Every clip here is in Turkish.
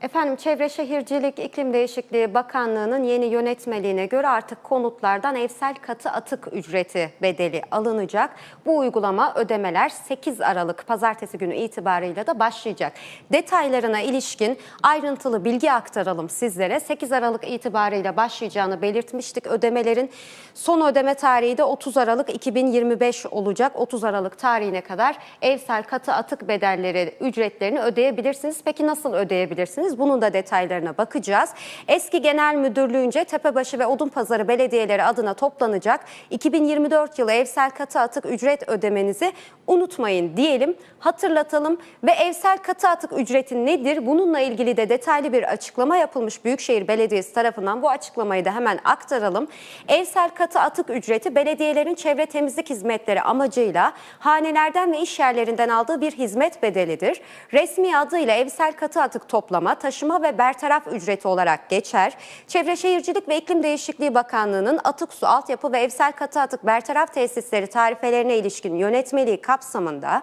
Efendim Çevre Şehircilik İklim Değişikliği Bakanlığı'nın yeni yönetmeliğine göre artık konutlardan evsel katı atık ücreti bedeli alınacak. Bu uygulama ödemeler 8 Aralık pazartesi günü itibarıyla da başlayacak. Detaylarına ilişkin ayrıntılı bilgi aktaralım sizlere. 8 Aralık itibarıyla başlayacağını belirtmiştik. Ödemelerin son ödeme tarihi de 30 Aralık 2025 olacak. 30 Aralık tarihine kadar evsel katı atık bedelleri ücretlerini ödeyebilirsiniz. Peki nasıl ödeyebilirsiniz? Bunun da detaylarına bakacağız. Eski Genel Müdürlüğünce Tepebaşı ve Odunpazarı belediyeleri adına toplanacak 2024 yılı evsel katı atık ücret ödemenizi unutmayın diyelim, hatırlatalım ve evsel katı atık ücreti nedir? Bununla ilgili de detaylı bir açıklama yapılmış Büyükşehir Belediyesi tarafından. Bu açıklamayı da hemen aktaralım. Evsel katı atık ücreti belediyelerin çevre temizlik hizmetleri amacıyla hanelerden ve iş yerlerinden aldığı bir hizmet bedelidir. Resmi adıyla evsel katı atık toplama, taşıma ve bertaraf ücreti olarak geçer. Çevre Şehircilik ve İklim Değişikliği Bakanlığı'nın atık su, altyapı ve evsel katı atık bertaraf tesisleri tarifelerine ilişkin yönetmeliği kapsamında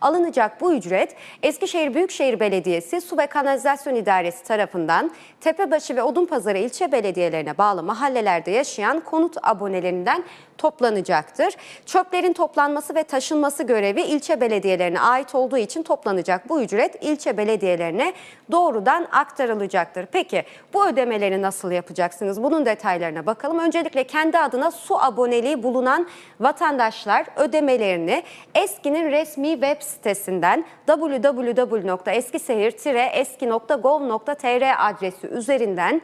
alınacak bu ücret Eskişehir Büyükşehir Belediyesi Su ve Kanalizasyon İdaresi tarafından Tepebaşı ve Odunpazarı ilçe belediyelerine bağlı mahallelerde yaşayan konut abonelerinden toplanacaktır. Çöplerin toplanması ve taşınması görevi ilçe belediyelerine ait olduğu için toplanacak bu ücret ilçe belediyelerine doğrudan aktarılacaktır. Peki bu ödemeleri nasıl yapacaksınız? Bunun detaylarına bakalım. Öncelikle kendi adına su aboneliği bulunan vatandaşlar ödemelerini ESKİ'nin resmi web sitesinden www.eskisehir-eski.gov.tr adresi üzerinden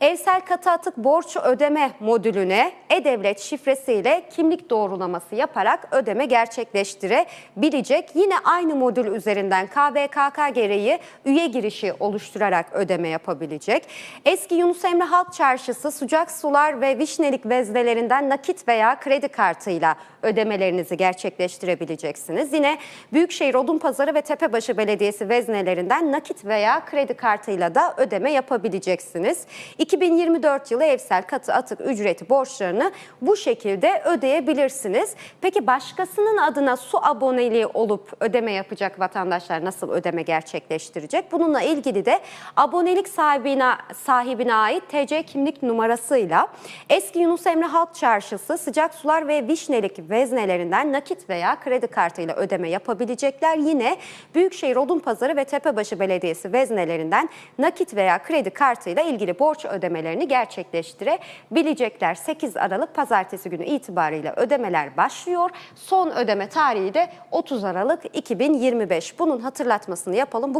Evsel katı atık borç ödeme modülüne e-devlet şifresiyle kimlik doğrulaması yaparak ödeme gerçekleştirebilecek. Yine aynı modül üzerinden KVKK gereği üye girişi oluşturarak ödeme yapabilecek. Eski Yunus Emre Halk Çarşısı sıcak sular ve vişnelik veznelerinden nakit veya kredi kartıyla ödemelerinizi gerçekleştirebileceksiniz. Yine Büyükşehir Odunpazarı ve Tepebaşı Belediyesi veznelerinden nakit veya kredi kartıyla da ödeme yapabileceksiniz. 2024 yılı evsel katı atık ücreti borçlarını bu şekilde ödeyebilirsiniz. Peki başkasının adına su aboneliği olup ödeme yapacak vatandaşlar nasıl ödeme gerçekleştirecek? Bununla ilgili de abonelik sahibine, sahibine ait TC kimlik numarasıyla eski Yunus Emre Halk Çarşısı sıcak sular ve vişnelik veznelerinden nakit veya kredi kartıyla ödeme yapabilecekler. Yine Büyükşehir Odunpazarı ve Tepebaşı Belediyesi veznelerinden nakit veya kredi kartıyla ilgili borç ödemelerini gerçekleştirebilecekler. 8 Aralık pazartesi günü itibariyle ödemeler başlıyor. Son ödeme tarihi de 30 Aralık 2025. Bunun hatırlatmasını yapalım.